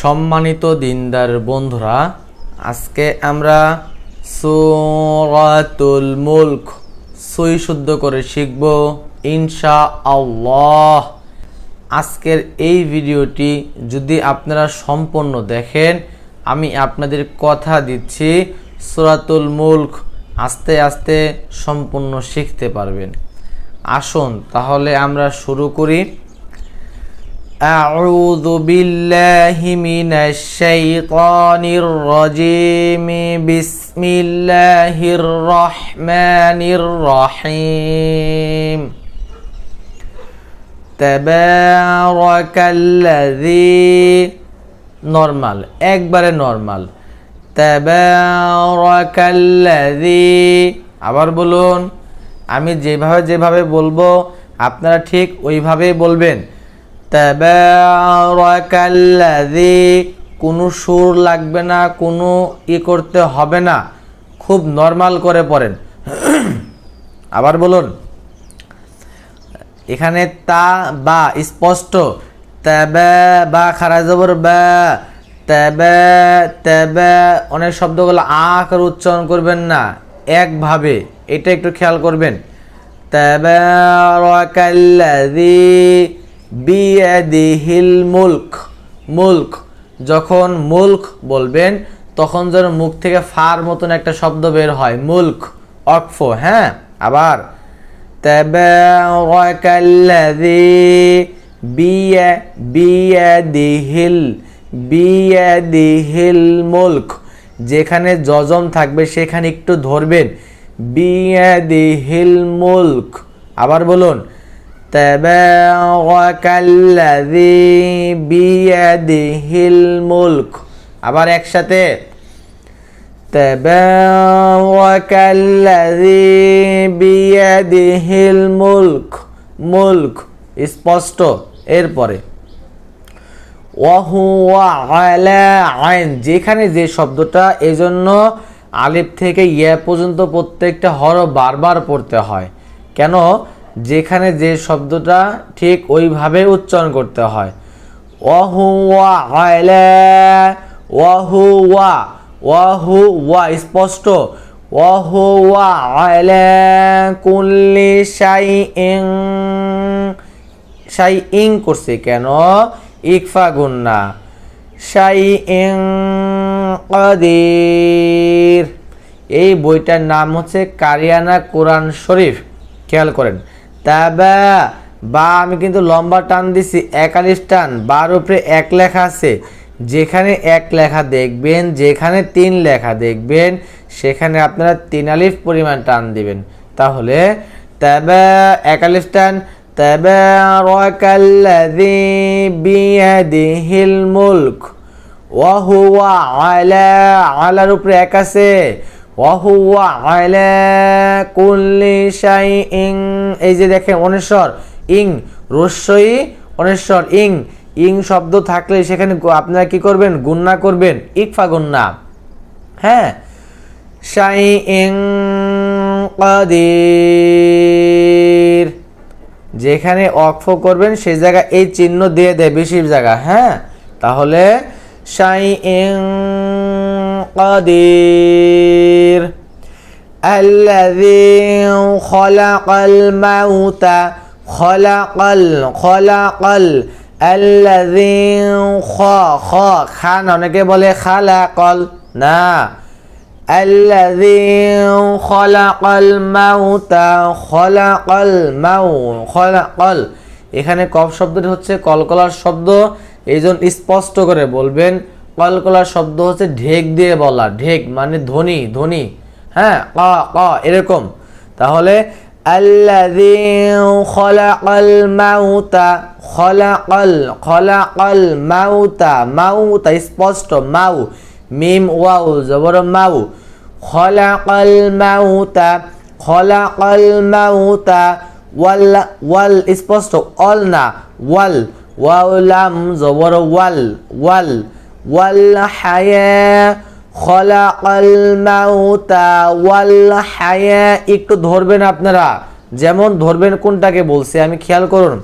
সম্মানিত দিনদার বন্ধুরা, আজকে আমরা সুরাতুল মুলক সই শুদ্ধ করে শিখব ইনশা আল্লাহ আজকের এই ভিডিওটি যদি আপনারা সম্পূর্ণ দেখেন, আমি আপনাদের কথা দিচ্ছি, সুরাতুল মুলক আস্তে আস্তে সম্পূর্ণ শিখতে পারবেন। আসুন তাহলে আমরা শুরু করি। أعوذ بالله من الشيطان الرجيم بسم الله الرحمن الرحيم تبارك الذي নর্মাল একবারে নর্মাল তাবারাকাল্লাযী আবার বলুন আমি যেভাবে যেভাবে বলবো আপনারা ঠিক ওইভাবেই বলবেন তাবারাকাল্লাযী, কোনো সুর লাগবে না, কোনো ই করতে হবে না। খুব নর্মাল করে পড়েন। আবার বলুন, এখানে তা বা স্পষ্ট। তবে বা খারা জবর বা, তবে তবে, অনেক শব্দগুলো আ করে উচ্চারণ করবেন না, একভাবে। এটা একটু খেয়াল করবেন। তাবারাকাল্লাযী বিয়াদিহিল মুলক মুলক। যখন মুলক বলবেন, তখন যেন মুখ থেকে ফার মতন একটা শব্দ বের হয়। মুলক, অক্ফ হ্যাঁ আবার। বিয়া, বিয়াদিহিল বিয়াদিহিল মুলক। যেখানে যজম থাকবে, সেখানে একটু ধরবেন। বিয়াদিহিল মুলক। আবার বলুন তাবারাকাল্লাযী বিয়াদিহিল মুলক আবার একসাথে তাবারাকাল্লাযী বিয়াদিহিল মুলক মুলক স্পষ্ট এরপরে ওয়াহুয়া আলা আইন যেখানে যে শব্দটা এজন্য আলিফ থেকে ইয়া পর্যন্ত প্রত্যেকটা হরফ বারবার পড়তে হয়। কেন? যেখানে যে শব্দটা ঠিক ওইভাবে উচ্চারণ করতে হয়। ওয়াহুয়া ওয়াহুয়া ওয়াহুয়া স্পষ্ট। ওয়াহুয়া আলা কুল্লি শাই ইং করছে কেন? ইকফা গুন্না। শাই ইং এই বইটার নাম হচ্ছে কারিয়ানা কোরআন শরীফ। খেয়াল করেন। তাবা বা আমি কিন্তু লম্বা টান দিছি একালিশ টান বার উপরে এক লেখা আছে যেখানে এক লেখা দেখবেন যেখানে তিন লেখা দেখবেন সেখানে আপনারা তিন আলিফ পরিমাণ টান দিবেন তাহলে তাবা একালিশ টান تبارك الذي بيده الملك وهو على على উপরে এক আছে ওয়াহুয়া আয়লা কুল্লি শাই ইং। এই যে দেখেন, অনেশ্বর, ইং। রস্যই অনেশ্বর, ইং। ইং শব্দ থাকলে সেখানে আপনারা কি করবেন? গুন্না করবেন। ইকফা গুন্না। হ্যাঁ? সাই ইং কাদির। যেখানে অক্ফ করবেন সেই জায়গা এই চিহ্ন দিয়ে দেয় বেশির জায়গা। হ্যাঁ? তাহলে সাই ইং কাদির الذي خلق الموت خلق ال خلق ال الذي خ خ খান অনেকে বলে খালাকল না الذي خلق الموت خلق الموت خلق এখানে কফ শব্দটি হচ্ছে কলকলার শব্দ এই জন্য স্পষ্ট করে বলবেন কলকলার শব্দ হচ্ছে ঢেক দিয়ে বলা ঢেক মানে ধ্বনি ধ্বনি হ্যাঁ ক ক এরকম তাহলে الذي خلق الموت خلق خلق الموت موت স্পষ্ট মাউ মিম ওয়াউ জবর মাউ খলাকাল মাউতা খলাকাল মাউতা ওয়াল ওয়াল স্পষ্ট অল না ওয়াল ওয়াউলাম জবর ওয়াল ওয়াল খলাকাল মাউতা ওয়াল হায়া একটু ধরবেন আপনারা। যেমন ধরবেন কোনটাকে বলছে, আমি খেয়াল করুন।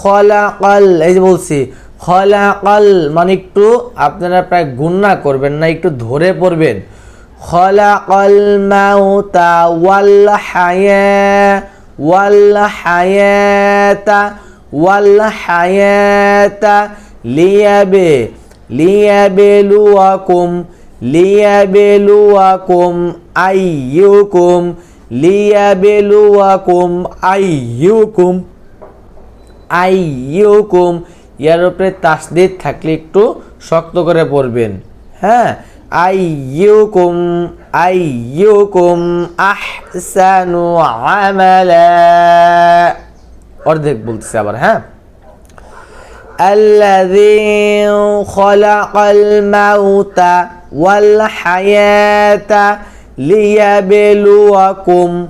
খলাকাল এই বলছি খলাকাল মানে একটু আপনারা প্রায় গুণনা করবেন না, একটু ধরে পড়বেন। খলাকাল মাউতা ওয়াল হায়া ওয়াল হায়াতা ওয়াল হায়াতা লিয়াবে লিয়াবেলুয়াকুম লিয়াবেলুয়াকুম আইয়ুকুম লিয়াবেলুয়াকুম তাসদিদ থাকলে একটু শক্ত করে পড়বেন। হ্যাঁ? আইয়ুকুম আইয়ুকুম আহসানু আমালা অর্ধেক বলতেছে আবার হ্যাঁ الذي خلق الموت والحياة ليبلوكم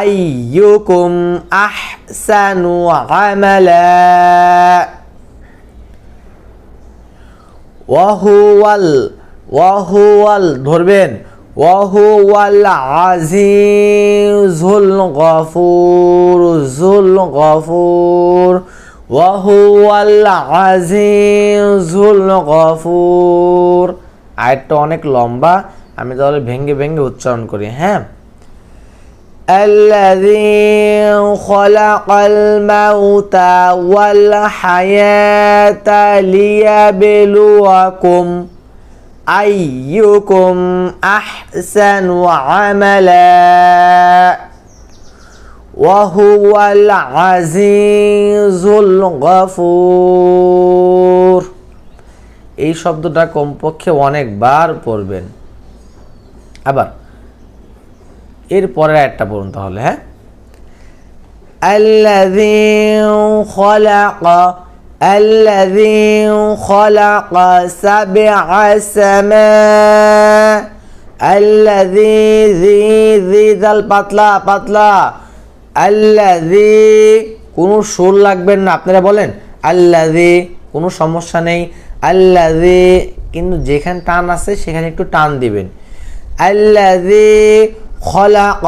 أيكم أحسن عملا وهو ال وهو ال ধরবেন وهو العزيز الغفور ذو الغفور وهو العزيز الغفور আয়াতটা অনেক লম্বা আমি তাহলে ভেঙ্গে ভেঙ্গে উচ্চারণ করি হ্যাঁ الذي خلق الموت والحياة ليبلوكم أيكم أحسن عملا وهو العزيز الغفور এই শব্দটা কমপক্ষে অনেকবার পড়বেন আবার এর পরের একটা পড়ুন তাহলে হ্যাঁ الذي خلق الذي خلق سبع سماء الذي ذي ذي ذا পাতলা পাতলা আল্লাদি কোনো সুর লাগবেন না আপনারা বলেন আল্লাদি কোনো সমস্যা নেই আল্লাদি কিন্তু যেখানে টান আছে সেখানে একটু টান দিবেন আল্লাদি খলাক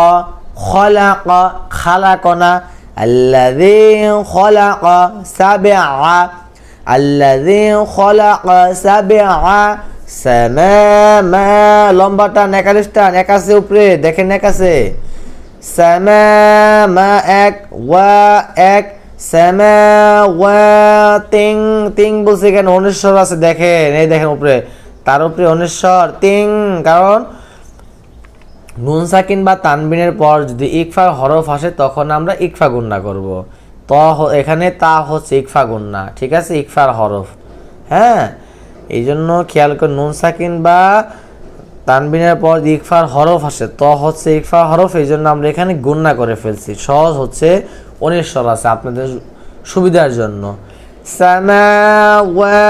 খলাক খালাকনা আল্লাদি খলাক সাবে আল্লাদি খলাক সাবে সামা লম্বাটা নেকালিসটা নেকাছে উপরে, দেখেন নেকাছে সামা মা এক এক তিং বলছে কেন অনেশ্বর আছে, দেখেন, এই দেখেন উপরে। তার উপরে অনেশ্বর তিং কারণ নুন সাকিন বা তানবিনের পর যদি ইকফা হরফ আসে, তখন আমরা ইকফা গুন্না করব। ত এখানে তা হচ্ছে ইকফা গুন্না ঠিক আছে? ইকফার হরফ। হ্যাঁ? এই জন্য খেয়াল করে নুন সাকিন বা তানবিনের পর ইকফার হরফ আসে, ত হচ্ছে ইকফার হরফ এই জন্য আমরা এখানে গুন্না করে ফেলছি। সহজ হচ্ছে অনিশ্বর আছে আপনাদের সুবিধার জন্য। সামাওয়াতিন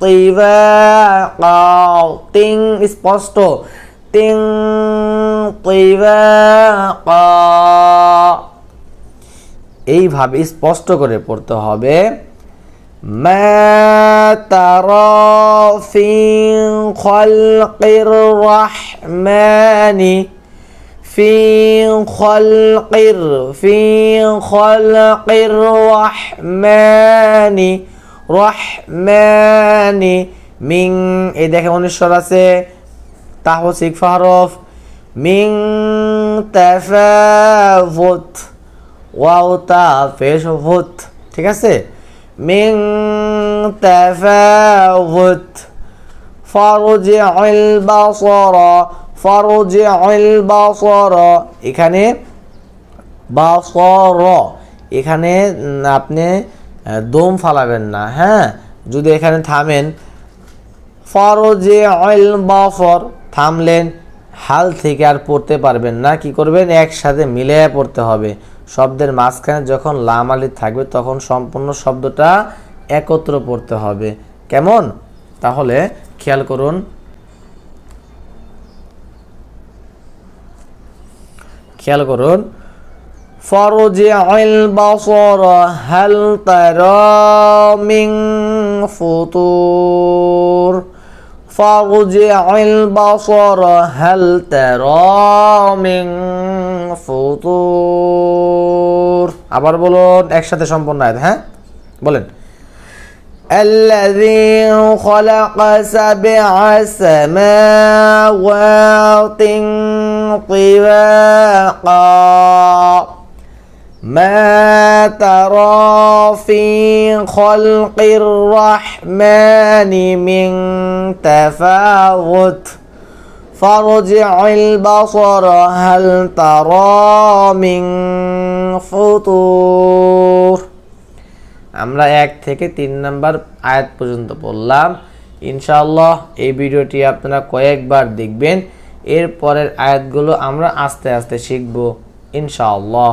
طباقا তিন স্পষ্ট তিন طباقا এইভাবে স্পষ্ট করে পড়তে হবে মা তারা ফি খলকির রহমানি ফি খলকির ফি খলকির রহমানি রহমানি মিং, এই দেখে অনুস্বর আছে তা হচ্ছে ইকফা হরফ মিং তাফাফুত ওয়াওতা পেশ ভূত, ঠিক আছে? মিং তাফাউত ফারজিউল বাসরা ফারজিউল বাসরা, এখানে বাসর, এখানে আপনি দম ফালাবেন না হ্যাঁ? যদি এখানে থামেন, ফরজে অয়েল বা ফর, থামলেন, হাল থেকে আর পড়তে পারবেন না, কি করবেন? একসাথে মিলে পড়তে হবে। শব্দের মাঝখানে যখন লাম আলিফ থাকবে, তখন সম্পূর্ণ শব্দটা একত্র পড়তে হবে। কেমন? তাহলে খেয়াল করুন। খেয়াল করুন فرجع البصر هل ترى من فطور فرجع البصر هل ترى من فطور আবার বলুন একসাথে সম্পূর্ণ আয়াত হ্যাঁ বলেন الذي خلق سبع سماوات طباقا ما ترى في خلق الرحمن من تفاوت فارجع البصر هل ترى من فطور আমরা এক থেকে তিন নাম্বার আয়াত পর্যন্ত পড়লাম ইনশাআল্লাহ এই ভিডিওটি আপনারা কয়েকবার দেখবেন এর পরের আয়াতগুলো আমরা আস্তে আস্তে শিখব ইনশাআল্লাহ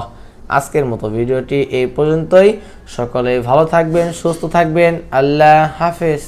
আজকের মতো ভিডিওটি এই পর্যন্তই। সকলে ভালো থাকবেন সুস্থ থাকবেন। আল্লাহ হাফেজ।